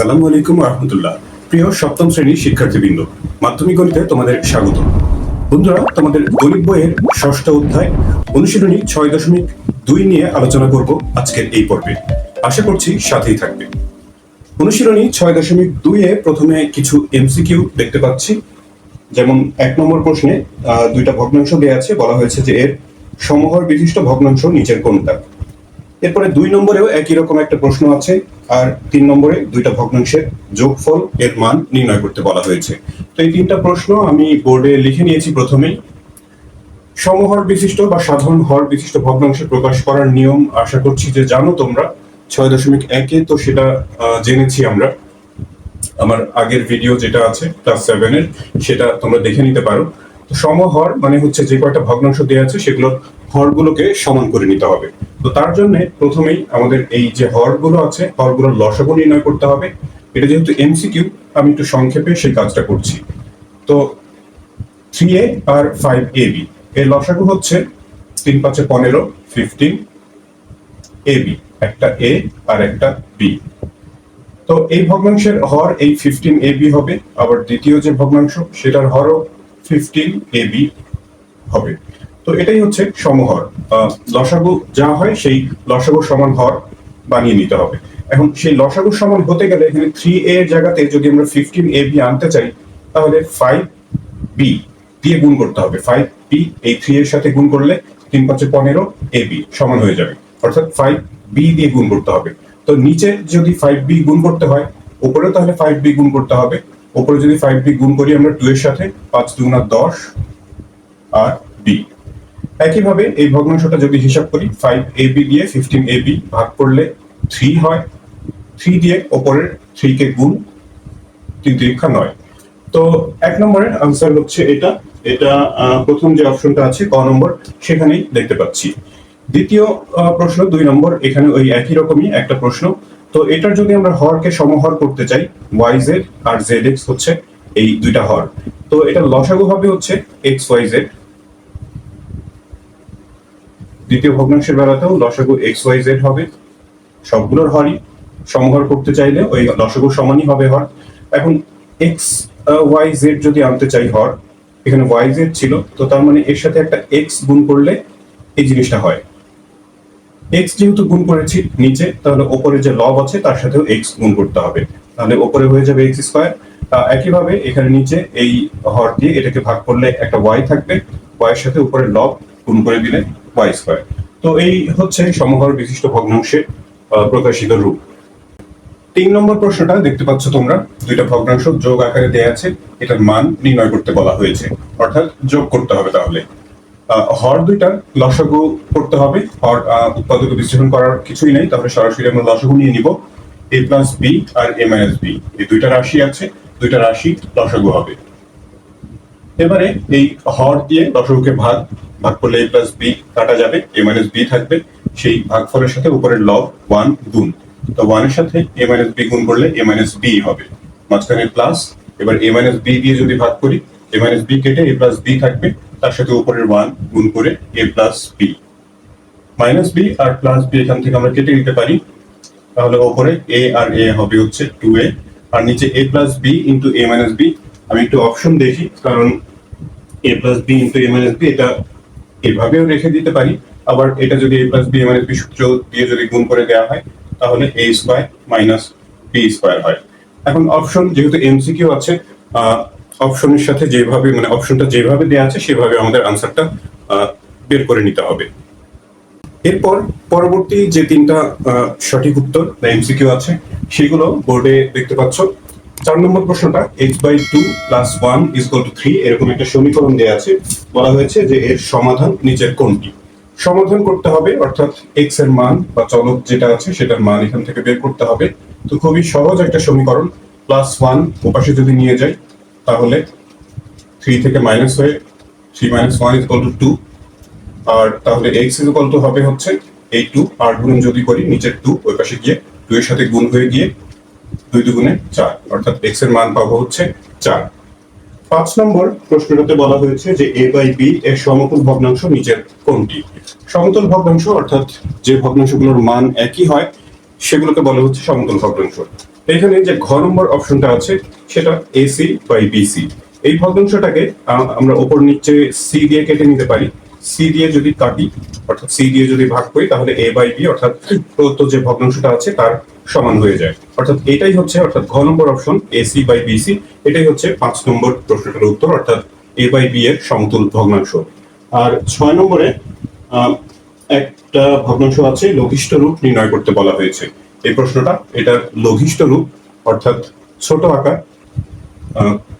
আসসালামু আলাইকুম রহমতুল্লাহ প্রিয় সপ্তম শ্রেণির শিক্ষার্থীবৃন্দ, মাধ্যমিক গণিতে তোমাদের স্বাগত। বন্ধুরা, তোমাদের গণিত বইয়ের ষষ্ঠ অধ্যায় অনুশীলনী ছয় দশমিক দুই নিয়ে আলোচনা করব আজকের এই পর্বে। আশা করছি সাথেই থাকবে। অনুশীলনী ছয় দশমিক দুইয়ে প্রথমে কিছু এমসিকিউ দেখতে পাচ্ছি। যেমন এক নম্বর প্রশ্নে দুইটা ভগ্নাংশ দেওয়া আছে। বলা হয়েছে যে এর সমহর বিশিষ্ট ভগ্নাংশ নিচের কোনটা এরপরে দুই নম্বরেও একই রকম একটা প্রশ্ন আছে, আর তিন নম্বরে দুইটা ভগ্নাংশের যোগফল এর মান নির্ণয় করতে বলা হয়েছে। তো এই তিনটা প্রশ্ন আমি বোর্ডে লিখে নিয়েছি প্রথমেই। সমহর বিশিষ্ট বা সাধারণ হর বিশিষ্ট ভগ্নাংশ প্রকাশ করার নিয়ম আশা করছি যে জানো তোমরা, ছয় দশমিক একে তো সেটা জেনেছি আমরা। আমার আগের ভিডিও যেটা আছে ক্লাস সেভেনের সেটা তোমরা দেখে নিতে পারো। সমহর মানে হচ্ছে যে কয়টা ভগ্নাংশ দেওয়া আছে, সেগুলোর হরগুলোকে সমান করে নিতে হবে। তো তার জন্য প্রথমেই আমাদের এই যে হরগুলো আছে হরগুলোর লসাগু নির্ণয় করতে হবে। এটা যেহেতু এমসিকিউ আমি একটু সংক্ষেপে সেই কাজটা করছি। তো থ্রি এ আর ফাইভ এ বি এর লসাগু হচ্ছে তিন পাঁচে পনেরো ফিফটিন এ বি একটা এ আর একটা বি তো এই ভগ্নাংশের হর এই ফিফটিন এ বি হবে, আবার দ্বিতীয় যে ভগ্নাংশ, সেটার হরও ফিফটিন এ বি হবে। তো এটাই হচ্ছে সমহর। লসাগু যা হয় সেই লসাগু সমান হর বানিয়ে নিতে হবে। এখন সেই লসাগু সমান হতে গেলে এখানে থ্রি এ এর জায়গাতে যদি আমরা ফিফটিন এ বি আনতে চাই, তাহলে ফাইভ বি দিয়ে গুণ করতে হবে। ফাইভ বি এই থ্রি এর সাথে গুণ করলে তিন পাঁচে পনেরো এ বি সমান হয়ে যাবে। অর্থাৎ ফাইভ বি দিয়ে গুণ করতে হবে। তো নিচে যদি ফাইভ বি গুণ করতে হয় উপরেও তাহলে ফাইভ বি গুণ করতে হবে। উপরে যদি ফাইভ বি গুণ করি আমরা টু এর সাথে, পাঁচ দুগুণা দশ আর বি একইভাবে এই ভগ্নাংশটা যদি হিসাব করি ফাইভ এ বি দিয়ে ফিফটিন এ বি ভাগ করলে থ্রি হয়। থ্রি দিয়ে ওপরের থ্রি কে গুণ তিন তিরিক্ষা নয়। তো এক নম্বরের আনসার হচ্ছে এটা। এটা প্রথম যে অপশনটা আছে, ক নম্বর, সেখানেই দেখতে পাচ্ছি। দ্বিতীয় প্রশ্ন, দুই নম্বর, এখানে ওই একই রকমই একটা প্রশ্ন। তো এটার যদি আমরা হরকে সমহর করতে চাই ওয়াই জেড আর জেড এক্স হচ্ছে এই দুইটা হর। তো এটা লসাগু হবে হচ্ছে এক্স ওয়াই জেড দ্বিতীয় ভগ্নাংশের বেলাতেও লসাগু এক্স ওয়াই জেড হবে। সবগুলোর হরই সমহর করতে চাইলে ওই লসাগু সমানই হবে হর। এখন এক্স ওয়াই জেড যদি আনতে চাই হর, এখানে ওয়াই জেড ছিল, তো তার মানে এর সাথে একটা এক্স গুণ করলে এই জিনিসটা হয়। এক্স যেহেতু গুণ করেছি নিচে, তাহলে ওপরে যে লব আছে, তার সাথেও এক্স গুণ করতে হবে। তাহলে ওপরে হয়ে যাবে এক্স স্কোয়ার। একইভাবে এখানে নিচে এই হর দিয়ে এটাকে ভাগ করলে একটা ওয়াই থাকবে। ওয়াই এর সাথে উপরে লব গুণ করে দিলে ওয়াই তো এই হচ্ছে সমহর বিশিষ্ট ভগ্নাংশের প্রকাশিত রূপ। তিন নম্বর প্রশ্নটা দেখতে পাচ্ছ তোমরা, দুইটা ভগ্নাংশ যোগ আকারে দেয়া আছে, এটার মান নির্ণয় করতে বলা হয়েছে। অর্থাৎ যোগ করতে হবে তাহলে। হর দুইটার লসাগু করতে হবে, হর উৎপাদক বিশ্লেষণ করার কিছুই নেই, তাহলে সরাসরি আমরা লসাগু নিয়ে নিব। এ প্লাস বি আর এ মাইনাস বি, এই দুইটা রাশি আছে, দুইটা রাশি লসাগু হবে। এবারে এই হর দিয়ে লসাগুকে ভাগ ভাগ করলে এ প্লাস বি কাটা যাবে এ মাইনাস বি থাকবে। সেই ভাগফলের সাথে উপরের লব ওয়ান গুণ। তো ওয়ানের সাথে এ মাইনাস বি গুণ করলে এ মাইনাস বি হবে। মাঝখানে প্লাস এবার এ মাইনাস বি দিয়ে যদি ভাগ করি এ মাইনাস বি কেটে এ প্লাস বি থাকবে, তার সাথে উপরের ওয়ান গুণ করে A plus B minus B R plus B এখান থেকে আমরা কেটে নিতে পারি। তাহলে ওপরে এ আর এ হবে হচ্ছে টু এ আর নিচে A plus B into A minus B আমি একটু অপশন দেখি, কারণ A plus B into A minus B এটা এভাবেও রেখে দিতে পারি। আবার এটা যদি A plus B A minus B সূত্র দিয়ে যদি গুণ করে দেওয়া হয়, তাহলে A square minus B square হয়। এখন অপশন যেহেতু এমসিকিউ আছে অপশনের সাথে যেভাবে মানে অপশনটা যেভাবে দেওয়া আছে, সেভাবে আমাদের আনসারটা বের করে নিতে হবে। এরপর পরবর্তী যে তিনটা সঠিক উত্তর, বা এমসিকিউ আছে, সেগুলো বোর্ডে দেখতে পাচ্ছ। চার নম্বর প্রশ্নটা X by two plus one is equal to three এরকম একটা সমীকরণ দেওয়া আছে। বলা হয়েছে যে এর সমাধান নিচের কোনটি? সমাধান করতে হবে, অর্থাৎ এক্সের মান বা চলক যেটা আছে, সেটার মান এখান থেকে বের করতে হবে। তো খুবই সহজ একটা সমীকরণ প্লাস ওয়ান ওপাশে যদি নিয়ে যাই, তাহলে থ্রি থেকে মাইনাস হয়ে three minus one is equal to two আর তাহলে এক্স ইজ কল টু হবে হচ্ছে, এই টু আর গুণ যদি করি, নিচের টু ওই পাশে গিয়ে টু এর সাথে গুণ হয়ে গিয়ে দুই দুগুণে চার, অর্থাৎ এক্সের মান পাবো হচ্ছে চার। পাঁচ নম্বর প্রশ্নটাতে বলা হয়েছে যে এ বাই বি এর সমতুল ভগ্নাংশ নিচের কোনটি? সমতুল ভগ্নাংশ, অর্থাৎ যে ভগ্নাংশগুলোর মান একই হয়, সেগুলোকে বলা হচ্ছে সমতুল ভগ্নাংশ। এখানে যে ঘ নম্বর অপশনটা আছে, সেটা এসি বাই বিসি এই ভগ্নাংশটাকে আমরা ওপর নিচে সি দিয়ে কেটে নিতে পারি। সি দিয়ে যদি কাটি, অর্থাৎ সি দিয়ে যদি ভাগ করি, তাহলে এ বাই বি অর্থাৎ প্রদত্ত যে ভগ্নাংশটা আছে, তার সমান হয়ে যায়। অর্থাৎ এটাই হচ্ছে, অর্থাৎ ঘ নম্বর অপশন এসি বাই বিসি এটাই হচ্ছে পাঁচ নম্বর প্রশ্নটার উত্তর, অর্থাৎ এ বাই বি এর সমতুল ভগ্নাংশ। আর ছয় নম্বরে একটা ভগ্নাংশ আছে, লঘিষ্ঠ রূপ নির্ণয় করতে বলা হয়েছে। এই প্রশ্নটা এটা লঘিষ্ঠ রূপ, অর্থাৎ ছোট আকার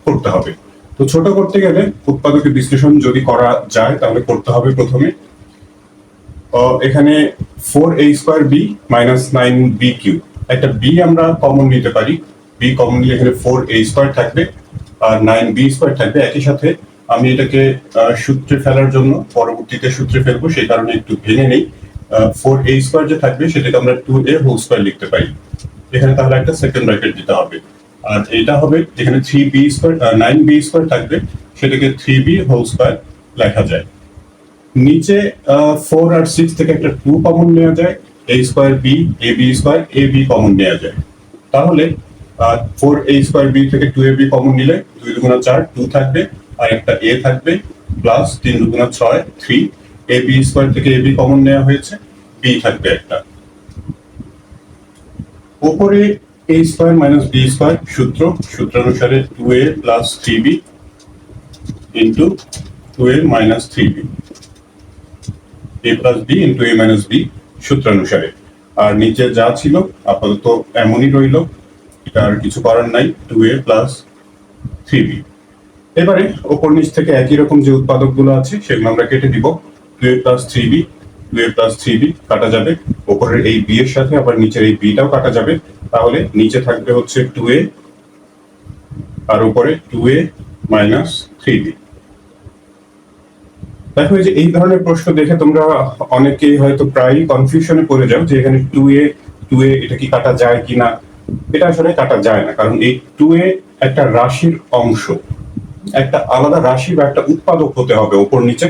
করতে হবে। তো ছোট করতে গেলে উৎপাদকের বিশ্লেষণ যদি করা যায়, তাহলে করতে হবে প্রথমে। এখানে four A square B minus nine B cube একটা বি আমরা কমন নিতে পারি। বি কমন নিলে এখানে ফোর এ স্কোয়ার থাকবে আর নাইন বি স্কোয়ার থাকবে। একই সাথে আমি এটাকে সূত্রে ফেলার জন্য পরবর্তীতে সূত্রে ফেলব, সেই কারণে একটু ভেঙে নেই। ফোর এ স্কোয়ার যে থাকবে, সেটাকে আমরা টু এ হোল স্কোয়ার লিখতে পারি। এখানে তাহলে একটা সেকেন্ড ব্র্যাকেট দিতে হবে। আর এটা হবে যেখানে three B square nine B square থাকবে। সেটাকে থ্রি বি হোল স্কোয়ার লেখা যায়। নিচে ফোর আর সিক্স থেকে একটা টু কমন নেওয়া যায়। A square B A B square A B common নেওয়া যায়। তাহলে ফোর এ স্কোয়ার বি থেকে টু এ বি কমন নিলে দুই দুগুণা চার টু থাকবে আর একটা এ থাকবে প্লাস তিন দুগুণা ছয় থ্রি এ বি স্কোয়ার থেকে এ বি কমন নেওয়া হয়েছে বি থাকবে একটা। উপরে A square minus B square সূত্র, সূত্রানুসারে two A plus three B into two A minus three B A plus B into A minus B সূত্রানুসারে। আর নিচে যা ছিল, আপাতত এমনই রইল। আর কিছু করার নাই two A plus three B এবারে ওপর নিচ থেকে একই রকম যে উৎপাদকগুলো আছে, সেগুলো আমরা কেটে দিব। Two A plus three B two A plus three B কাটা যাবে। ওপরের এই বি এর সাথে আবার নিচের এই বিটাও কাটা যাবে। তাহলে নিচে থাকবে হচ্ছে টু এ আর উপরে two A minus three B দেখো যে এই ধরনের প্রশ্ন দেখে তোমরা অনেকেই হয়তো প্রায় কনফিউশনে পড়ে যাও যে এখানে টু এ টু এ এটা কি কাটা যায় কিনা? এটা আসলে কাটা যায় না, কারণ এই টু এ একটা রাশির অংশ। একটা আলাদা রাশি বা একটা উৎপাদক হতে হবে ওপর নিচে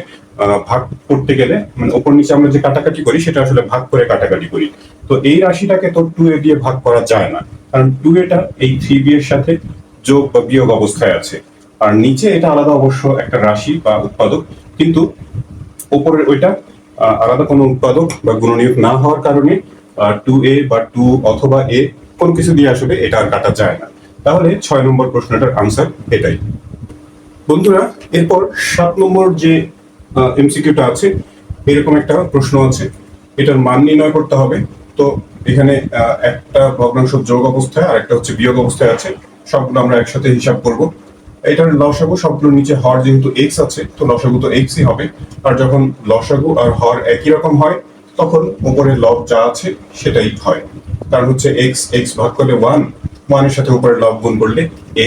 ভাগ করতে গেলে। মানে ওপর নিচে আমরা যে কাটাকাটি করি, সেটা আসলে ভাগ করে কাটাকাটি করি। তো এই রাশিটাকে তো টু এ দিয়ে ভাগ করা যায় না, কারণ টু এটা এই থ্রি বি এর সাথে যোগ বা বিয়োগ অবস্থায় আছে। আর নিচে এটা আলাদা অবশ্য একটা রাশি বা উৎপাদক কিন্তু উপরের ওইটা আলাদা কোনো উৎপাদক বা গুণনীয়ক না হওয়ার কারণে টু এ বা টু অথবা এ কোনো কিছু দিয়ে আসলে এটা আর কাটা যায় না। তাহলে ছয় নম্বর প্রশ্নটার আনসার এটাই। বন্ধুরা, এরপর সাত নম্বর যে এমসিকিউটা আছে, এরকম একটা প্রশ্ন আছে। এটার মান নির্ণয় করতে হবে। তো এখানে একটা ভগ্নাংশ যোগ অবস্থায় আর একটা হচ্ছে বিয়োগ অবস্থায় আছে। সবগুলো আমরা একসাথে হিসাব করব। এটার লসাগু সবগুলোর নিচে হর যেহেতু এক্স আছে, তো লসাগু তো এক্সই হবে। আর যখন লসাগু আর হর একই রকম হয়, তখন উপরে লব যা আছে সেটাই হয়। কারণ হচ্ছে এক্স এক্স ভাগ করলে ওয়ান ওয়ানের সাথে উপরে লব গুণ করলে এ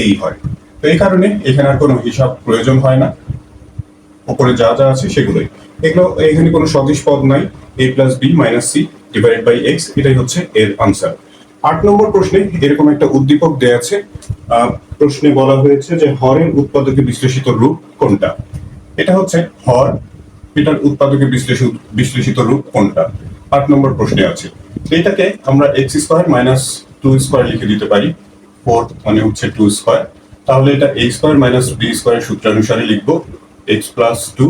এই হয়। তো এই কারণে এখানে আর কোনো হিসাব প্রয়োজন হয় না। উপরে যা যা আছে সেগুলোই। এগুলো, এখানে কোনো সদিশ পদ নাই A plus B minus C divided by X এটাই হচ্ছে এর আনসার আট নম্বর প্রশ্নে এরকম একটা উদ্দীপক দেয়া আছে। প্রশ্নে বলা হয়েছে যে হরের উৎপাদকে বিশ্লেষিত রূপ কোনটা? এটা হচ্ছে হর, এটার উৎপাদকে বিশ্লেষিত বিশ্লেষিত রূপ কোনটা? আট নম্বর প্রশ্নে আছে। এটাকে আমরা X square minus two square লিখে দিতে পারি। ফোর মানে হচ্ছে টু স্কোয়ার তাহলে এটা X square minus B square সূত্রানুসারে লিখব। X plus two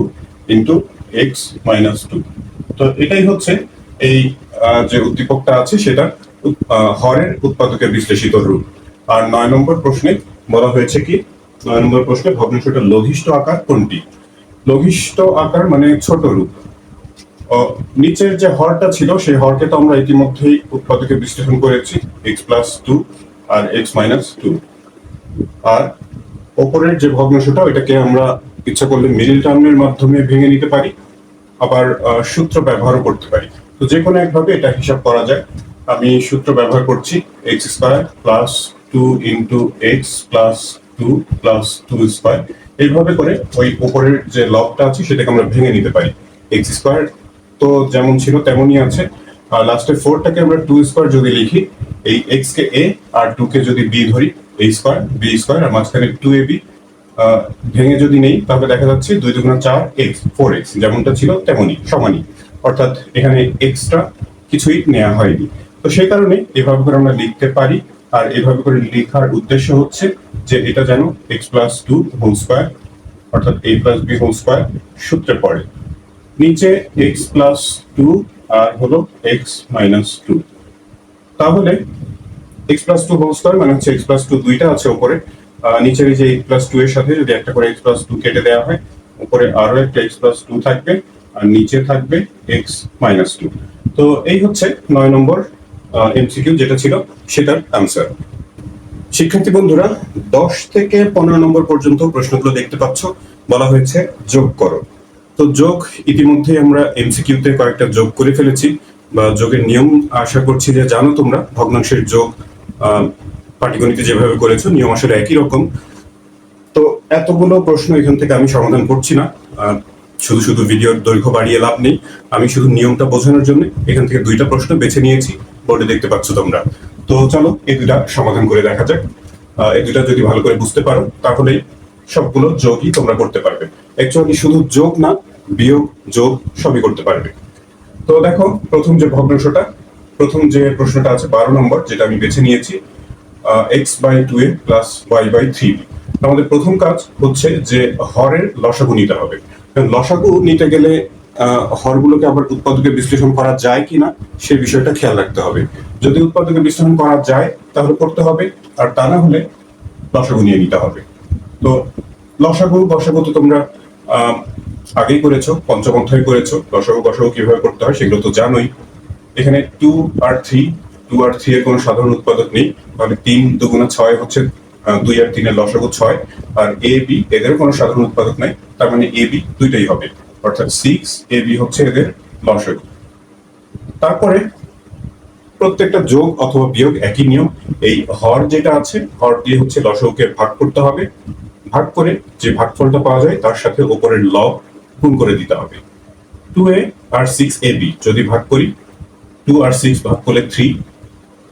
into X minus two তো এটাই হচ্ছে এই যে উদ্দীপকটা আছে সেটা। হরের উৎপাদকের বিশ্লেষিত রূপ। আর নয় নম্বর প্রশ্নে বলা হয়েছে কি, নয় নম্বর প্রশ্নে ভগ্নাংশটা লঘিষ্ঠ আকার কোনটি? লঘিষ্ঠ আকার মানে ছোট রূপ। নিচের যে হরটা ছিল, সেই হরকে তো আমরা ইতিমধ্যেই উৎপাদকে বিশ্লেষণ করেছি এক্স প্লাস টু আর এক্স মাইনাস টু আর ওপরের যে ভগ্নাংশটা ওইটাকে আমরা ইচ্ছা করলে মিডিল টার্মের মাধ্যমে ভেঙে নিতে পারি, আবার সূত্র ব্যবহারও করতে পারি। তো যে কোনো একভাবে এটা হিসাব করা যায়। আমি সূত্র ব্যবহার করছি X square plus two into X plus two plus two square এইভাবে করে ওই উপরের যে লবটা আছে, সেটাকে আমরা ভেঙে নিতে পারি এক্স স্কোয়ার তো যেমন ছিল তেমনই আছে। আর লাস্টে ফোরটাকে আমরা টু স্কোয়ার যদি লিখি, এই এক্স কে এ আর টু কে যদি বি ধরি এ স্কোয়ার বি স্কোয়ার আর মাঝখানে টু এ বি ভেঙে যদি নেই, তাহলে দেখা যাচ্ছে দুই দুগুণা চার এক্স ফোর এক্স যেমনটা ছিল তেমনই, সমানই। অর্থাৎ এখানে এক্সট্রা কিছুই নেওয়া হয়নি। তো সেই কারণে এভাবে করে আমরা লিখতে পারি আর এভাবে করে লেখার উদ্দেশ্য হচ্ছে যে এটা যেন x plus two whole square অর্থাৎ a plus b whole square সূত্রে পড়ে। নিচে এক্স প্লাস টু আর হলো এক্স মাইনাস টু তাহলে x plus two whole square মানে হচ্ছে এক্স প্লাস টু দুইটা আছে ওপরে। নিচের যে এক্স প্লাস টু এর সাথে যদি একটা করে এক্স প্লাস টু কেটে দেওয়া হয় উপরে আরও একটা এক্স প্লাস টু থাকবে আর নিচে থাকবে এক্স মাইনাস টু তো এই হচ্ছে নয় নম্বর এমসিকিউ যেটা ছিল, সেটার আনসার শিক্ষার্থী বন্ধুরা, দশ থেকে পনেরো নম্বর পর্যন্ত প্রশ্নগুলো দেখতে পাচ্ছ। বলা হয়েছে, যোগ করো। তো যোগ ইতিমধ্যে আমরা এমসিকিউতে কয়েকটা যোগ করে ফেলেছি। বা যোগের নিয়ম আশা করছি যে জানো তোমরা, ভগ্নাংশের যোগ পাটিগণিতে যেভাবে করেছ, নিয়ম আসলে একই রকম। তো এতগুলো প্রশ্ন এখান থেকে আমি সমাধান করছি না। শুধু শুধু ভিডিওর দৈর্ঘ্য বাড়িয়ে লাভ নেই। আমি শুধু নিয়মটা বোঝানোর জন্য এখান থেকে দুইটা প্রশ্ন বেছে নিয়েছি। বোর্ডে দেখতে পাচ্ছ তোমরা। তো চলো, এই দুইটা সমাধান করে দেখা যাক। এই দুইটা যদি ভালো করে বুঝতে পারো তাহলেই সবগুলো যোগই তোমরা করতে পারবে। অ্যাকচুয়ালি শুধু যোগ না, বিয়োগ, যোগ সবই করতে পারবে। তো দেখো, প্রথম যে ভগ্নাংশটা, প্রথম যে প্রশ্নটা আছে, বারো নম্বর, যেটা আমি বেছে নিয়েছি x by two a plus y by three আমাদের প্রথম কাজ হচ্ছে যে হরের লসাগু নিতে হবে। লসাগু নিতে গেলে হরগুলোকে আবার উৎপাদকে বিশ্লেষণ করা যায় কিনা সে বিষয়টা খেয়াল রাখতে হবে। যদি উৎপাদকে বিশ্লেষণ করা যায়, তাহলে করতে হবে, আর তা না হলে লসাগু নিয়ে নিতে হবে। তো লসাগু বসাগু তো তোমরা আগেই করেছ, পঞ্চম অধ্যায় করেছ লসাগু বসাগু কীভাবে করতে হয় সেগুলো তো জানোই। এখানে টু আর থ্রি টু আর থ্রি এর কোনো সাধারণ উৎপাদক নেই, তাহলে তিন দুগুণা ছয় হচ্ছে দুই আর তিনের লসাগু ছয়, আর এ বি এদের কোনো সাধারণ উৎপাদক নাই, তার মানে এ বি দুইটাই হবে। অর্থাৎ সিক্স এ বি হচ্ছে এদের লসাগু তারপরে প্রত্যেকটা যোগ অথবা বিয়োগ একই নিয়ম, এই হর যেটা আছে, হর দিয়ে হচ্ছে লসকে ভাগ করতে হবে। ভাগ করে যে ভাগফলটা পাওয়া যায়, তার সাথে উপরের লব গুণ করে দিতে হবে। টু এ আর সিক্স এ বি যদি ভাগ করি টু আর সিক্স ভাগ করলে থ্রি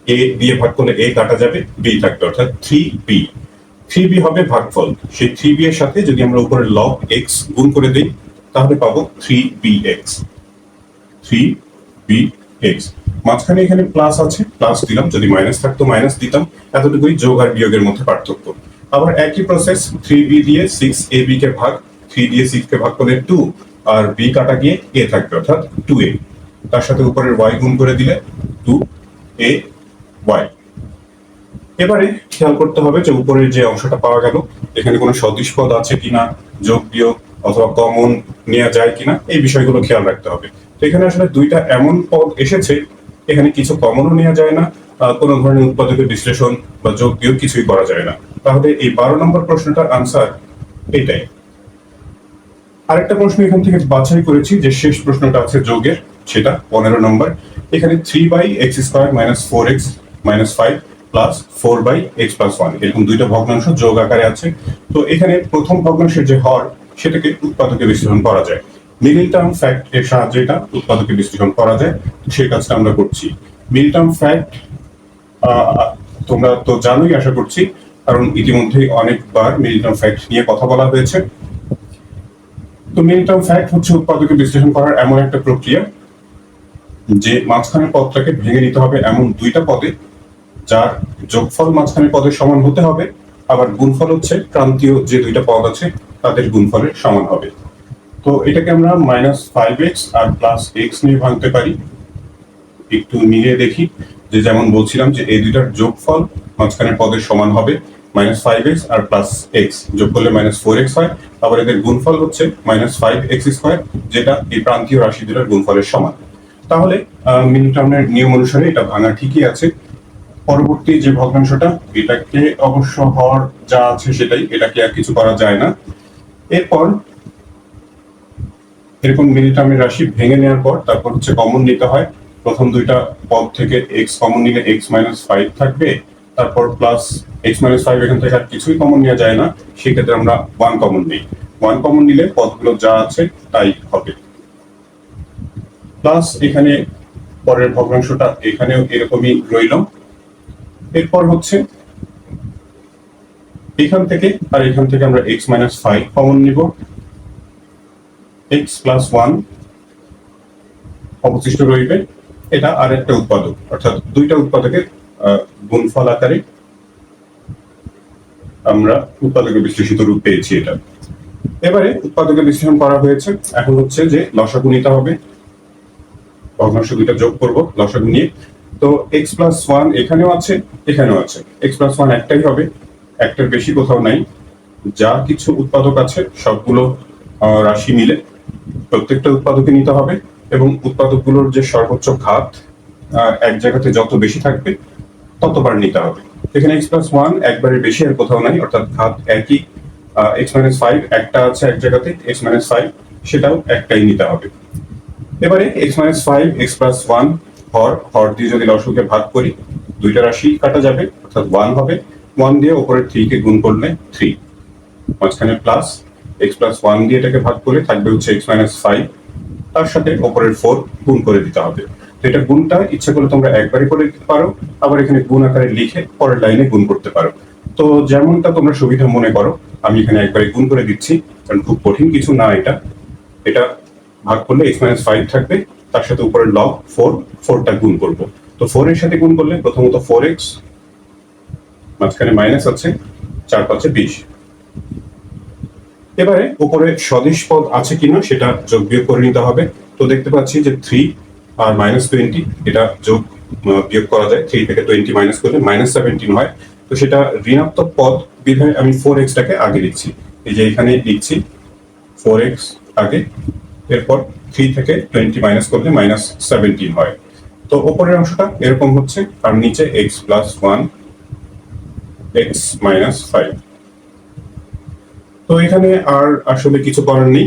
এ দিয়ে ভাগ করলে এ কাটা যাবে বি থাকবে অর্থাৎ থ্রি বি থ্রি বি হবে ভাগফল। সেই থ্রি বি এর সাথে যদি আমরা উপরের লব এক্স গুণ করে দিই তাহলে পাবো three b x three b x মাঝখানে এখানে প্লাস আছে প্লাস দিলাম, যদি মাইনাস থাকতো মাইনাস দিতাম, এতটুকুই যোগ আর বিয়োগের মধ্যে পার্থক্য। আবার একই প্রসেস থ্রি বি দিয়ে সিক্স এ বি কে ভাগ থ্রি দিয়ে সিক্স কে ভাগ করলে টু আর বি কাটা গিয়ে এ থাকবে, অর্থাৎ টু এ তার সাথে উপরের ওয়াই গুণ করে দিলে টু এ ওয়াই এবারে খেয়াল করতে হবে যে উপরের যে অংশটা পাওয়া গেল, এখানে কোনো সদৃশ পদ আছে কিনা, যোগ বিয়োগ অথবা কমন নেওয়া যায় কিনা, এই বিষয়গুলো খেয়াল রাখতে হবে। তো এখানে আসলে দুইটা এমন পদ এসেছে, এখানে কিছু কমনও নেওয়া যায় না কোনো ধরনের উৎপাদকের বিশ্লেষণ বা যোগ বিয়োগ কিছুই করা যায় না। তাহলে এই বারো নম্বর প্রশ্নটার আনসার এটাই। আরেকটা প্রশ্ন এখান থেকে বাছাই করেছি যে শেষ প্রশ্নটা আছে যোগের, সেটা পনেরো নম্বর। এখানে three by x square minus four x minus five plus four by x plus one এরকম দুইটা ভগ্নাংশ যোগ আকারে আছে। তো এখানে প্রথম ভগ্নাংশের যে হর সেটাকে উৎপাদকে বিশ্লেষণ করা যায়। মিডিল টার্ম ফ্যাক্ট এর সাহায্যে এটা উৎপাদকে বিশ্লেষণ করা যায়। সেই কাজটা আমরা করছি। মিডিল টার্ম ফ্যাক্ট তোমরা তো জানোই, আশা করছি, কারণ ইতিমধ্যেই অনেকবার মিডিল টার্ম ফ্যাক্ট নিয়ে কথা বলা হয়েছে। তো মেন টার্ম ফ্যাক্ট হচ্ছে উৎপাদকে বিশ্লেষণ করার এমন একটা প্রক্রিয়া, যে মাঝখানের পদটাকে ভেঙে নিতে হবে এমন দুইটা পদে, যার যোগফল মাঝখানের পদের সমান হতে হবে। আবার গুণফল হচ্ছে, ক্রান্তীয় যে দুইটা পদ আছে তাদের গুণফলের সমান হবে। তো এটাকে আমরা মাইনাস ফাইভ এক্স আর প্লাস এক্স নিয়ে ভাঙতে পারি। একটু নিয়ে দেখি। যে যেমন বলছিলাম যে এই দুইটার যোগফল মাঝখানের পদের সমান হবে। মাইনাস ফাইভ এক্স আর প্লাস এক্স যোগ করলে মাইনাস ফোর এক্স হয়। আবার এদের গুণফল হচ্ছে মাইনাস ফাইভ এক্স স্কোয়ার যেটা এই প্রান্তীয় রাশি দুটার গুণফলের সমান। তাহলে মিনিটার্মের নিয়ম অনুসারে এটা ভাঙা ঠিকই আছে। পরবর্তী যে ভগ্নাংশটা, এটাকে অবশ্য হওয়ার যা আছে সেটাই, এটাকে আর কিছু করা যায় না। এরপর এরকম মিনিটার্মের রাশি ভেঙে নেওয়ার পর তারপর হচ্ছে কমন নিতে হয়। প্রথম দুইটা পদ থেকে এক্স কমন নিলে এক্স মাইনাস ফাইভ থাকবে। তারপর প্লাস এক্স মাইনাস ফাইভ এখান থেকে আর কিছুই কমন নেওয়া যায় না। সেক্ষেত্রে আমরা ওয়ান কমন নিই। ওয়ান কমন নিলে পদগুলো যা আছে তাই হবে। প্লাস এখানে পরের ভগ্নাংশটা এখানেও এরকমই রইল। এরপর হচ্ছে এখান থেকে আর এখান থেকে আমরা এক্স মাইনাস ফাইভ কমন নিব। এক্স প্লাস ওয়ান অবশিষ্ট রইবে। এটা আর একটা উৎপাদক, অর্থাৎ দুইটা উৎপাদকের গুণফল আকারে আমরা উৎপাদকের বিশ্লেষিত রূপ পেয়েছি এটা। এবারে উৎপাদকের বিশ্লেষণ করা হয়েছে। এখন হচ্ছে যে লসাগু নিতে হবে। ভগ্নাংশ দুইটা যোগ করব লসাগু নিয়ে। তো এক্স প্লাস ওয়ান এখানেও আছে এখানেও আছে। এক্স প্লাস ওয়ান একটাই হবে। একটার বেশি কোথাও নাই। যা কিছু উৎপাদক আছে, সবগুলো রাশি মিলে প্রত্যেকটা উৎপাদকে নিতে হবে এবং উৎপাদকগুলোর যে সর্বোচ্চ ঘাত এক জায়গাতে যত বেশি থাকবে, ততবার নিতে হবে। এখানে এক্স প্লাস ওয়ান একবারের বেশি আর কোথাও নাই, অর্থাৎ ঘাত একই এক্স মাইনাস ফাইভ একটা আছে এক জায়গাতে এক্স মাইনাস ফাইভ সেটাও একটাই নিতে হবে। এবারে x minus five x plus one হর হর দিয়ে যদি লসকে ভাগ করি, দুইটা রাশি কাটা যাবে, অর্থাৎ ওয়ান হবে। ওয়ান দিয়ে ওপরে থ্রি কে গুণ করলে থ্রি মাঝখানে প্লাস এক্স প্লাস ওয়ান দিয়ে এটাকে ভাগ করে থাকবে হচ্ছে এক্স মাইনাস ফাইভ তার সাথে ওপরের ফোর গুণ করে দিতে হবে। এটা গুণটা ইচ্ছা করলে তোমরা একবারই করে দিতে পারো, আবার এখানে গুণ আকারে লিখে পরের লাইনে গুণ করতে পারো। তো যেমনটা তোমরা সুবিধা মনে করো, আমি এখানে একবারে গুণ করে দিচ্ছি, কারণ খুব কঠিন কিছু না এটা। এটা ভাগ করলে এক্স মাইনাস ফাইভ থাকবে, তার সাথে উপরের লগ ফোর ফোরটা গুণ করব। তো ফোর এর সাথে গুণ করলে প্রথমত ফোর এক্স মাঝখানে মাইনাস আছে চার পাঁচে বিশ। এবারে উপরে স্বদেশ পদ আছে কিনা সেটা যোগ বিয়োগ করে নিতে হবে। তো দেখতে পাচ্ছি যে থ্রি আর মাইনাস টোয়েন্টি এটা যোগ বিয়োগ করা যায়। থ্রি থেকে টোয়েন্টি মাইনাস করলে মাইনাস সেভেন্টিন হয়। তো সেটা ঋণাত্মক পদ বিধায় আমি ফোর এক্সটাকে আগে লিখছি। এই যে এখানে লিখছি ফোর এক্স আগে, এরপর থ্রি থেকে টোয়েন্টি মাইনাস করলে মাইনাস সেভেন্টিন হয়। তো ওপরের অংশটা এরকম হচ্ছে, আর নিচে x plus one x minus five তো এখানে আর আসলে কিছু করার নেই।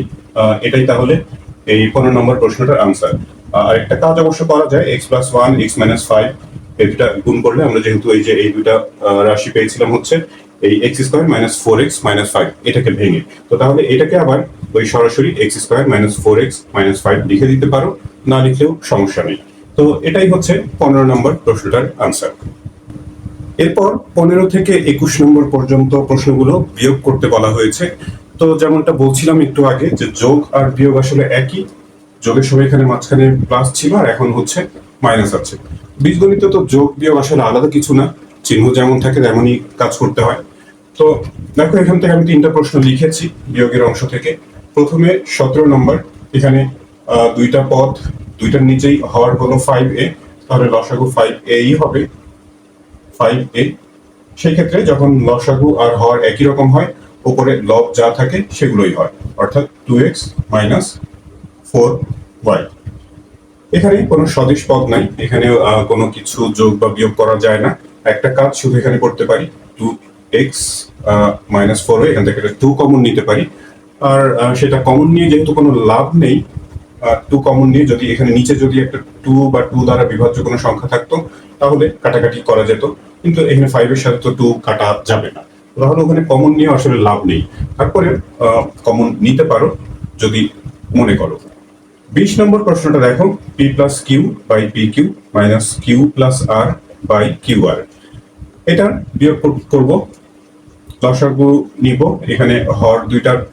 এটাই তাহলে এই পনেরো নম্বর প্রশ্নটার আনসার আর একটা কাজ অবশ্য করা যায় x plus one x minus five এই দুটা গুণ করলে আমরা যেহেতু এই যে এই দুটা রাশি পেয়েছিলাম হচ্ছে, এই x square minus four x minus five এটাকে ভেঙে। তো তাহলে এটাকে আবার ওই সরাসরি x square minus four x minus five লিখে দিতে পারো, না লিখলেও সমস্যা নেই। তো এটাই হচ্ছে পনেরো নম্বর প্রশ্নটার আনসার এরপর পনেরো থেকে একুশ নম্বর পর্যন্ত প্রশ্নগুলো বিয়োগ করতে বলা হয়েছে। তো যেমনটা বলছিলাম একটু আগে যে যোগ আর বিয়োগ আসলে একই। যোগের সময় এখানে মাঝখানে প্লাস ছিল আর এখন হচ্ছে মাইনাস আছে। বীজগণিত তো যোগ, বিয়োগ আসলে আলাদা কিছু না। চিহ্ন যেমন থাকে তেমনই কাজ করতে হয়। তো দেখো, এখান থেকে আমি তিনটা প্রশ্ন লিখেছি বিয়োগের অংশ থেকে। প্রথমে সতেরো নম্বর, এখানে দুইটা পদ, দুইটার নিচেই হওয়ার হলো ফাইভ এ তাহলে লসাগু ফাইভ এই হবে। ফাইভ এ সেই ক্ষেত্রে যখন লসাগু আর হর একই রকম হয়, উপরে লব যা থাকে সেগুলোই হয়, অর্থাৎ two x minus four y এখানে কোনো সদিশ পদ নাই এখানে কোনো কিছু যোগ বা বিয়োগ করা যায় না। একটা কাজ শুধু এখানে করতে পারি টু এক্স মাইনাস ফোর এখান থেকে টু কমন নিতে পারি। আর সেটা কমন নিয়ে যেহেতু কোনো লাভ নেই টু কমন নিয়ে যদি এখানে নিচে যদি একটা টু বা টু দ্বারা বিভাজ্য কোনো সংখ্যা থাকতো, তাহলে কাটাকাটি করা যেত। কিন্তু এখানে ফাইভের সাথে তো টু কাটা যাবে না। তাহলে ওখানে কমন নিয়ে আসলে লাভ নেই। তারপরে কমন নিতে পারো, যদি মনে করো। বিশ নম্বর প্রশ্নটা দেখো p plus q by p q minus q plus r by q r এটা বিয়োগ কর- করব। লসাগু নিব, এখানে হর দুইটার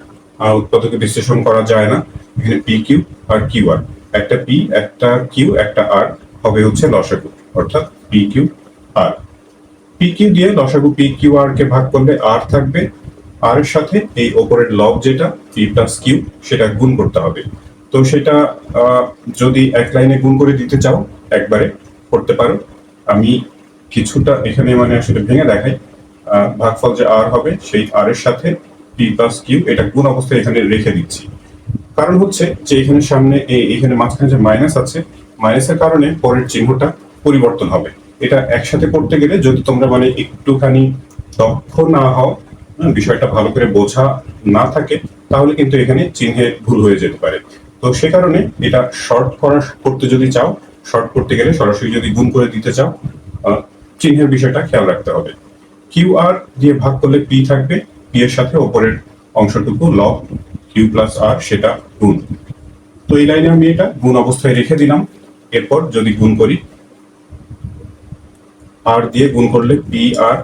উৎপাদকে বিশ্লেষণ করা যায় না। এখানে পি কিউ আর কিউ আর একটা পি একটা কিউ একটা আর হবে হচ্ছে লসাগু অর্থাৎ p q r p q দিয়ে লসাগু পি কিউ আর কে ভাগ করলে আর থাকবে। আর এর সাথে এই ওপরের লব যেটা পি প্লাস কিউ সেটা গুণ করতে হবে। তো সেটা যদি এক লাইনে গুণ করে দিতে চাও, একবারে করতে পারো। আমি কিছুটা এখানে মানে আসলে ভেঙে দেখাই। ভাগফল যে আর হবে, সেই আর এর সাথে পি প্লাস কিউ এটা গুণ অবস্থায় এখানে রেখে দিচ্ছি। কারণ হচ্ছে যে এখানে সামনে এখানে মাঝখানে যে মাইনাস আছে মাইনাসের কারণে পরের চিহ্নটা পরিবর্তন হবে। এটা একসাথে করতে গেলে যদি তোমরা মানে একটুখানি দক্ষ না হও হ্যাঁ, বিষয়টা ভালো করে বোঝা না থাকে তাহলে কিন্তু এখানে চিহ্নে ভুল হয়ে যেতে পারে। তো সে কারণে এটা শর্ট করা করতে যদি চাও শর্ট করতে গেলে সরাসরি যদি গুণ করে দিতে চাও চিহ্নের বিষয়টা খেয়াল রাখতে হবে। কিউ আর দিয়ে ভাগ করলে পি থাকবে পি এর সাথে ওপরের অংশটুকু লব কিউ প্লাস আর সেটা গুণ। তো এই লাইনে আমি এটা গুণ অবস্থায় রেখে দিলাম। এরপর যদি গুণ করি আর দিয়ে গুণ করলে পি আর।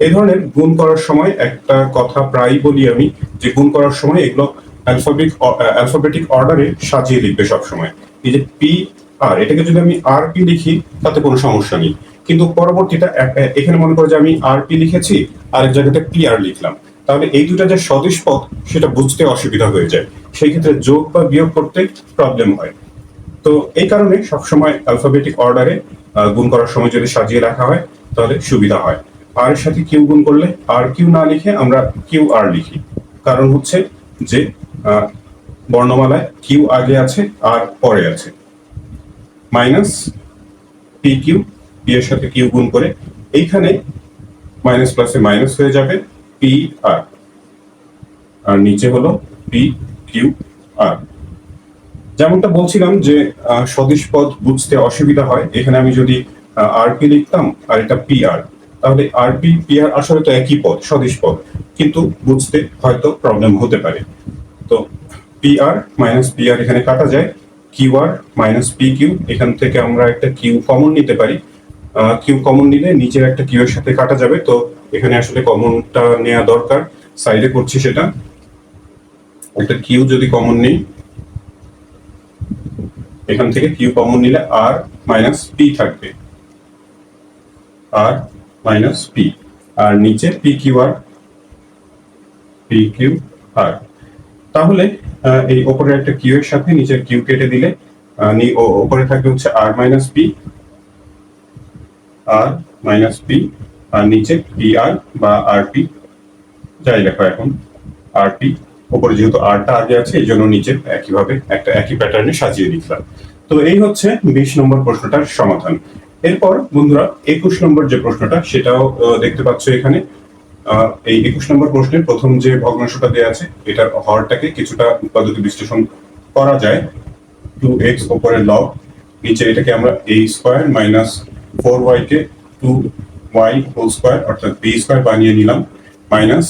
এই ধরনের গুণ করার সময় একটা কথা প্রায় বলি আমি, যে গুণ করার সময় এগুলো অ্যালফাবেটিক অ্যালফাবেটিক অর্ডারে সাজিয়ে লিখবে সব সময় এই যে পি আর, এটাকে যদি আমি আর পি লিখি, তাতে কোনো সমস্যা নেই। কিন্তু পরবর্তীটা এক- এখানে মনে করো যে আমি আর পি লিখেছি, আরেক জায়গাতে পি আর লিখলাম। তাহলে এই দুটা যে সদিশ পদ, সেটা বুঝতে অসুবিধা হয়ে যায়। সেই ক্ষেত্রে যোগ বা বিয়োগ করতে প্রবলেম হয়। তো এই কারণে সবসময় অ্যালফাবেটিক অর্ডারে গুণ করার সময় যদি সাজিয়ে রাখা হয়, তাহলে সুবিধা হয়। আর এর সাথে কিউ গুণ করলে আর কিউ না লিখে আমরা কিউ আর লিখি। কারণ হচ্ছে যে বর্ণমালায় কিউ আগে আছে, আর পরে আছে। মাইনাস পি কিউ, পি এর সাথে কিউ গুণ করে এইখানে মাইনাস প্লাসে মাইনাস হয়ে যাবে পি আর। আর নিচে হলো পি কিউ আর। যেমনটা বলছিলাম যে সদিশ পদ বুঝতে অসুবিধা হয়। এখানে আমি যদি আর পি লিখতাম আর এটা পি আর তাহলে আর পি পি আর আসলে তো একই পদ, সদিশ পদ। কিন্তু বুঝতে হয়তো প্রবলেম হতে পারে। তো p r minus p r এখানে কাটা যায়। Q r minus p q এখান থেকে আমরা একটা কিউ কমন নিতে পারি। কিউ কমন নিলে নিচের একটা কিউ এর সাথে কাটা যাবে। তো এখানে আসলে কমনটা নেওয়া দরকার। সাইডে করছি সেটা। একটা কিউ যদি কমন নিই এখান থেকে কিউ কমন নিলে আর মাইনাস পি থাকবে। আর মাইনাস পি আর নিচে p q r p q r তাহলে এই ওপরে একটা কিউ এর সাথে নিচের কিউ কেটে দিলে ওপরে থাকবে হচ্ছে r minus p r minus p আর নিচে পি আর বা আর পি যাই লেখো এখন আর পি ওপরে যেহেতু আরটা আগে আছে, এই জন্য নিচে একইভাবে একটা একই প্যাটার্নে সাজিয়ে দিলাম। তো এই হচ্ছে বিশ নম্বর প্রশ্নটার সমাধান। এরপর বন্ধুরা, একুশ নম্বর যে প্রশ্নটা, সেটাও দেখতে পাচ্ছ এখানে। এই একুশ নম্বর প্রশ্নের প্রথম যে ভগ্নাংশটা দেওয়া আছে, এটার হরটাকে কিছুটা পদ্ধতি বিশ্লেষণ করা যায়। টু এক্স ওপরে লব নিচে এটাকে আমরা a square minus four y K two y whole square অর্থাৎ বি স্কোয়ার বানিয়ে নিলাম মাইনাস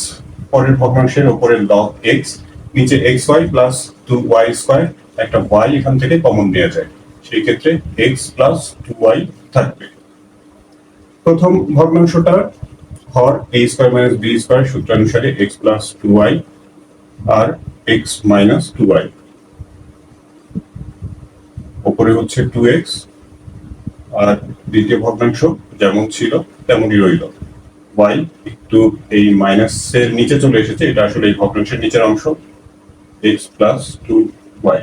পরের ভগ্নাংশের ওপরে লব এক্স নিচে x y plus two y square একটা ওয়াই এখান থেকে কমন দেওয়া যায়। সেই ক্ষেত্রে এক্স প্লাস টু ওয়াই থাকবে। প্রথম ভগ্নাংশটা হর a square minus b square সূত্রানুসারে x plus two y আর এক্স মাইনাস টু ওয়াই ওপরে হচ্ছে টু এক্স আর দ্বিতীয় ভগ্নাংশ যেমন ছিল, তেমনই রইল। ওয়াই একটু এই মাইনাসের নিচে চলে এসেছে, এটা আসলে এই ভগ্নাংশের নিচের অংশ এক্স প্লাস টু ওয়াই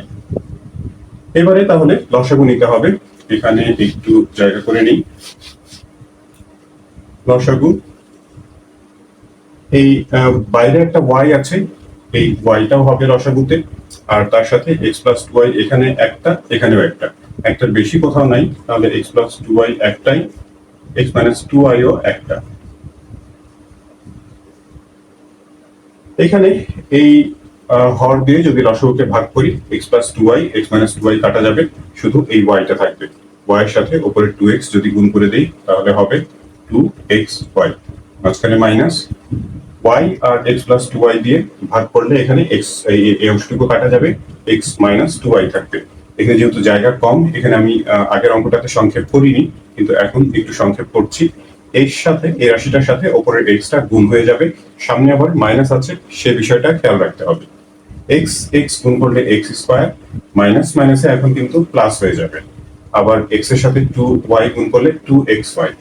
এবারে তাহলে লসাগু নিতে হবে, এখানে একটু জায়গা করে নিই। লসাগু এই বাইরে একটা ওয়াই আছে, এই ওয়াইটাও হবে লসাগুতে আর তার সাথে এক্স প্লাস টু ওয়াই এখানে একটা, এখানেও একটা। একটার বেশি কোথাও নাই, তাহলে এক্স প্লাস টু ওয়াই একটাই এক্স মাইনাস টু ওয়াইও একটা। এখানে এই হর দিয়ে যদি লসগুকে ভাগ করি x plus two y x minus two y কাটা যাবে, শুধু এই ওয়াইটা থাকবে। ওয়াই এর সাথে উপরে টু এক্স যদি গুণ করে দেই, তাহলে হবে টু এক্স ওয়াই মাঝখানে মাইনাস ওয়াই আর এক্স প্লাস টু ওয়াই দিয়ে ভাগ করলে এখানে এক্স এই অংশটুকু কাটা যাবে এক্স মাইনাস টু ওয়াই থাকবে। এখানে যেহেতু জায়গা কম, এখানে আমি আগের অঙ্কটাতে সংক্ষেপ করিনি, কিন্তু এখন একটু সংক্ষেপ করছি। এর সাথে এই রাশিটার সাথে ওপরের এক্সটা গুণ হয়ে যাবে। সামনে আবার মাইনাস আছে সে বিষয়টা খেয়াল রাখতে হবে। এক্স এক্স গুণ করলে এক্স স্কোয়ার মাইনাস মাইনাসে এখন কিন্তু প্লাস হয়ে যাবে। আবার এক্সের সাথে টু ওয়াই গুণ করলে two x y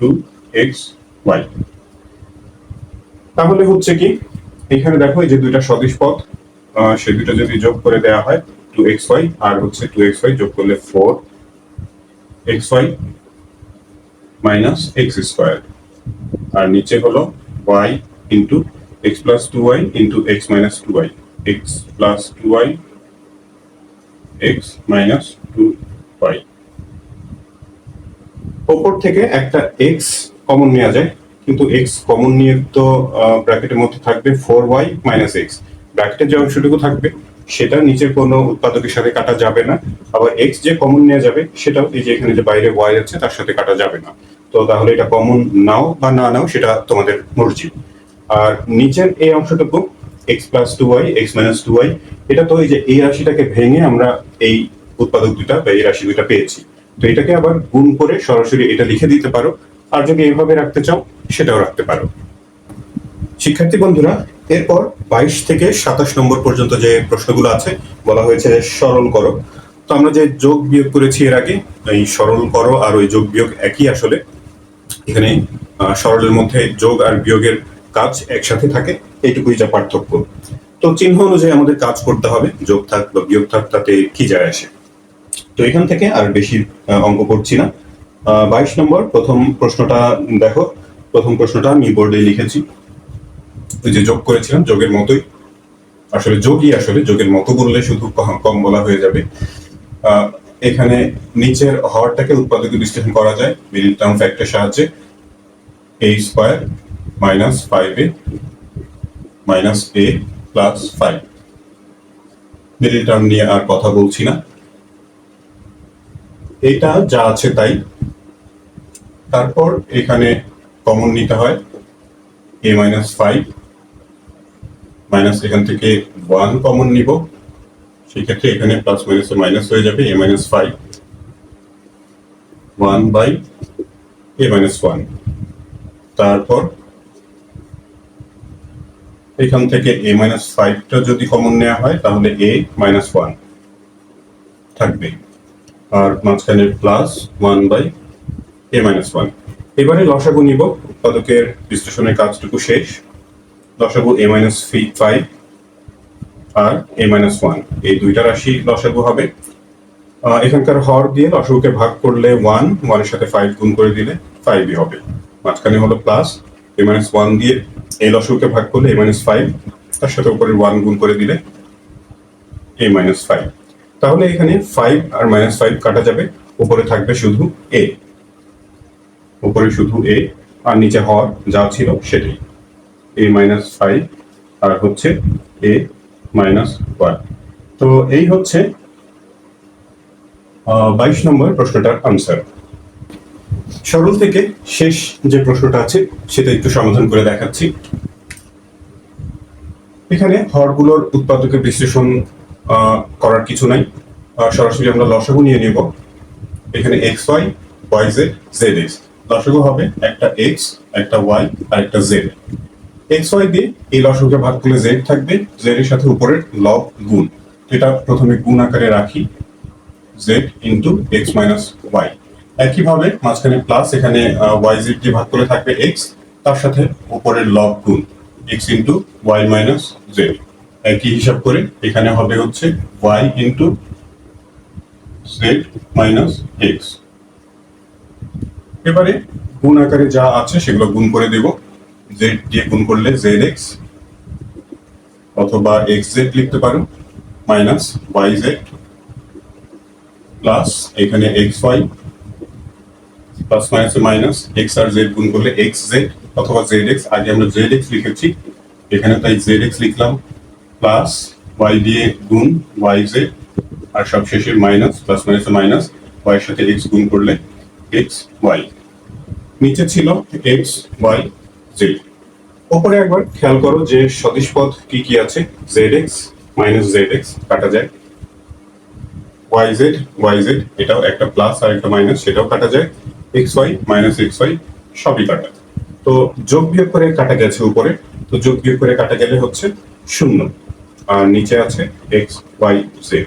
two x y তাহলে হচ্ছে কি এখানে দেখো এই যে দুইটা সদিশ আহ, সে দুটো যদি যোগ করে দেওয়া হয় টু এক্স ওয়াই আর হচ্ছে টু এক্স ওয়াই যোগ করলে four x y minus x square আর নিচে হলো y into x plus two y into x minus two y x plus two y x minus two y ওপর থেকে একটা x common নেওয়া যায়, কিন্তু এক্স কমন নিয়ে তো ব্র্যাকেটের মধ্যে থাকবে ফোর ওয়াই মাইনাস এক্স ব্র্যাকেটের যে অংশটুকু থাকবে সেটা নিচে কোনো উৎপাদকের সাথে কাটা যাবে না। আবার এক্স যে কমন নেওয়া যাবে, সেটাও এই যে এখানে যে বাইরে ওয়াই আছে, তার সাথে কাটা যাবে না। তো তাহলে এটা কমন নাও বা না নাও, সেটা তোমাদের মর্জি। আর নিচের এই অংশটুকু x plus two y x minus two y এটা তো এই যে এই রাশিটাকে ভেঙে আমরা এই উৎপাদক দুটা বা এই রাশি দুটা পেয়েছি। তো এটাকে আবার গুণ করে সরাসরি এটা লিখে দিতে পারো। আর যদি এইভাবে রাখতে চাও, সেটাও রাখতে পারো। শিক্ষার্থী বন্ধুরা এরপর বাইশ থেকে সাতাশ নম্বর পর্যন্ত যে প্রশ্নগুলো আছে, বলা হয়েছে সরল করো। তো আমরা যে যোগ বিয়োগ করেছি এর আগে, এই সরল করো আর ওই যোগ বিয়োগ একই আসলে। এখানে সরলের মধ্যে যোগ আর বিয়োগের কাজ একসাথে থাকে, এইটুকুই যা পার্থক্য। তো চিহ্ন অনুযায়ী আমাদের কাজ করতে হবে, যোগ থাক বা বিয়োগ থাক, তাতে কি যায় আসে। তো এখান থেকে আর বেশি অঙ্ক করছি না। বাইশ নম্বর প্রথম প্রশ্নটা দেখো। প্রথম প্রশ্নটা আমি বোর্ডে লিখেছি। ওই যে যোগ করেছিলাম, যোগের মতোই। আসলে যোগই আসলে, যোগের মতো বললে শুধু কম- বলা হয়ে যাবে। এখানে নিচের হরটাকে উৎপাদকে বিশ্লেষণ করা যায়, মিডিল টার্ম ফ্যাক্টর সাহায্যে। A square minus five a minus a plus five middle term নিয়ে আর কথা বলছি না। এটা যা আছে তাই। তারপর এখানে কমন নিতে হয় এ মাইনাস ফাইভ মাইনাস এখান থেকে ওয়ান কমন নিব। সেক্ষেত্রে এখানে প্লাস মাইনাসে মাইনাস হয়ে যাবে a minus five one by a minus one তারপর এখান থেকে এ মাইনাস ফাইভটা যদি কমন নেওয়া হয়, তাহলে এ মাইনাস ওয়ান থাকবে। আর মাঝখানে plus one by a minus one এবারে লসাগু নিব। উৎপাদকের বিশ্লেষণের কাজটুকু শেষ। লসাগু এ মাইনাস ফাইভ আর এ মাইনাস ওয়ান এই দুইটা রাশি লসাগু হবে। এখানকার হর দিয়ে লসাগুকে ভাগ করলে ওয়ান ওয়ানের সাথে ফাইভ গুণ করে দিলে ফাইভই হবে। মাঝখানে হলো প্লাস এ মাইনাস ওয়ান দিয়ে এই লসাগুকে ভাগ করলে এ মাইনাস ফাইভ তার সাথে উপরে ওয়ান গুণ করে দিলে এ মাইনাস ফাইভ তাহলে এখানে ফাইভ আর মাইনাস ফাইভ কাটা যাবে। উপরে থাকবে শুধু এ উপরে শুধু এ আর নিচে হর যা ছিল সেটাই। এ মাইনাস ফাইভ আর হচ্ছে এ মাইনাস ওয়ান তো এই হচ্ছে বাইশ নম্বর প্রশ্নটার আনসার সরল থেকে শেষ যে প্রশ্নটা আছে, সেটা একটু সমাধান করে দেখাচ্ছি। এখানে হরগুলোর উৎপাদকের বিশ্লেষণ করার কিছু নাই। সরাসরি আমরা লসাগু নিয়ে নেব। এখানে x y y z z x লসাগু হবে একটা এক্স একটা ওয়াই আর একটা জেড এক্স ওয়াই দিয়ে এই লসাগুকে ভাগ করলে জেড থাকবে। জেড এর সাথে উপরের লব গুণ। এটা প্রথমে গুণ আকারে রাখি। Z into x minus y একইভাবে মাঝখানে প্লাস এখানে ওয়াই জেড দিয়ে ভাগ করে থাকবে এক্স তার সাথে উপরের লব গুণ। X into y minus z একই হিসাব করে এখানে হবে হচ্ছে y into z minus x এবারে গুণ আকারে যা আছে সেগুলো গুণ করে দেব। জেড দিয়ে গুণ করলে জেড এক্স অথবা এক্স জেড লিখতে পারো মাইনাস ওয়াই জেড প্লাস এখানে x y plus minus minus x আর জেড গুণ করলে এক্স জেড অথবা জেড এক্স আগে আমরা জেড এক্স লিখেছি, এখানে তাই জেড এক্স লিখলাম প্লাস ওয়াই দিয়ে গুণ ওয়াই জেড আর সব শেষে minus plus minus minus y সাথে এক্স গুণ করলে এক্স ওয়াই নিচে ছিল এক্স ওয়াই ওপরে একবার খেয়াল করো যে সদিশ পদ কি কি আছে? Z x minus z x কাটা যায়। ওয়াই জেড ওয়াই জেড এটাও একটা প্লাস আর একটা মাইনাস সেটাও কাটা যায়। X y minus x y সবই কাটা তো যোগ বিয়োগ করে কাটা গেছে উপরে। তো যোগ বিয়োগ করে কাটা গেলে হচ্ছে শূন্য। আর নিচে আছে এক্স ওয়াই জেড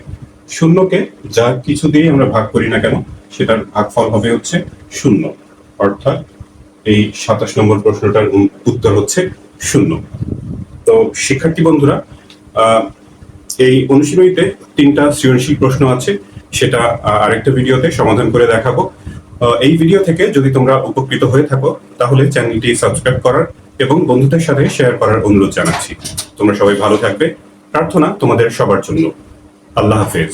শূন্যকে যা কিছু দিয়ে আমরা ভাগ করি না কেন, সেটার ভাগফল হবে হচ্ছে শূন্য। অর্থাৎ এই সাতাশ নম্বর প্রশ্নটার উত্তর হচ্ছে শূন্য। তো, শিক্ষার্থী বন্ধুরা এই অনুশীলনীতে তিনটা সৃজনশীল প্রশ্ন আছে, সেটা আরেকটা ভিডিওতে সমাধান করে দেখাবো। এই ভিডিও থেকে যদি তোমরা উপকৃত হয়ে থাকো, তাহলে চ্যানেলটি সাবস্ক্রাইব করার এবং বন্ধুদের সাথে শেয়ার করার অনুরোধ জানাচ্ছি। তোমরা সবাই ভালো থাকবে। প্রার্থনা তোমাদের সবার জন্য। আল্লাহ হাফেজ।